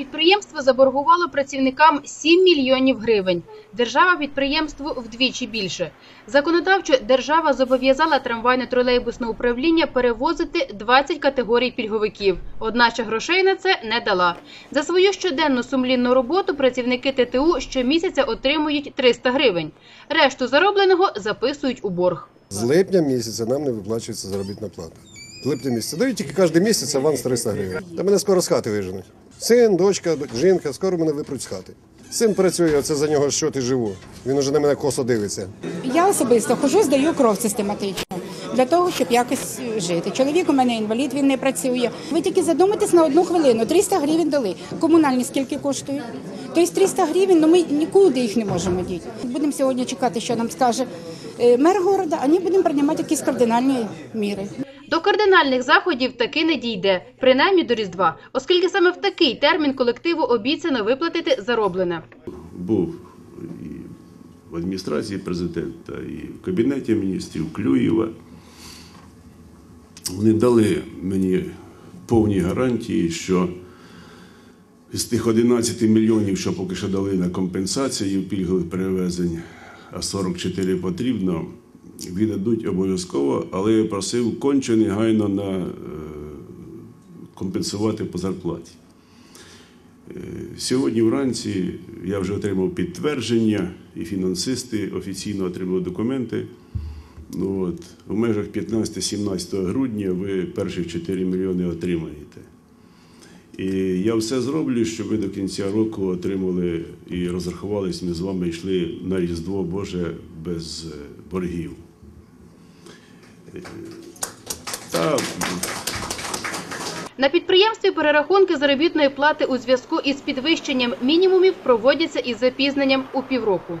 Підприємство заборгувало працівникам 7 мільйонів гривень. Держава підприємству вдвічі більше. Законодавчо держава зобов'язала трамвайно-тролейбусне управління перевозити 20 категорій пільговиків. Одначе грошей на це не дала. За свою щоденну сумлінну роботу працівники ТТУ щомісяця отримують 300 гривень. Решту заробленого записують у борг. З липня місяця нам не виплачується заробітна плата. Липня місяця. Дають тільки кожен місяць аванс 300 гривень. Та мене скоро з хати виженуть. Син, дочка, жінка, скоро мене випруть з хати. Син працює, оце за нього що ти живу. Він уже на мене косо дивиться. Я особисто хожу, здаю кров систематично для того, щоб якось жити. Чоловік у мене інвалід, він не працює. Ви тільки задумайтесь на одну хвилину. 300 гривень дали. Комунальні скільки коштують? Тобто 300 гривень, ну ми нікуди їх не можемо діти. Будемо сьогодні чекати, що нам скаже е, мер города, а ми будемо приймати якісь кардинальні міри. До кардинальних заходів таки не дійде, принаймні до Різдва, оскільки саме в такий термін колективу обіцяно виплатити зароблене. був і в адміністрації президента, і в кабінеті міністрів Клюєва. Вони дали мені повні гарантії, що з тих 11 мільйонів, що поки що дали на компенсацію пільгових перевезень, а 44 потрібно, віддадуть обов'язково, але я просив конче негайно на е, компенсувати по зарплаті. Сьогодні вранці я вже отримав підтвердження, і фінансисти офіційно отримали документи. Ну, от, в межах 15-17 грудня ви перші 4 мільйони отримаєте. І я все зроблю, щоб ви до кінця року отримали і розрахувались, ми з вами йшли на Різдво Боже без е, боргів. Та На підприємстві перерахунки заробітної плати у зв'язку із підвищенням мінімумів проводяться із запізненням у півроку.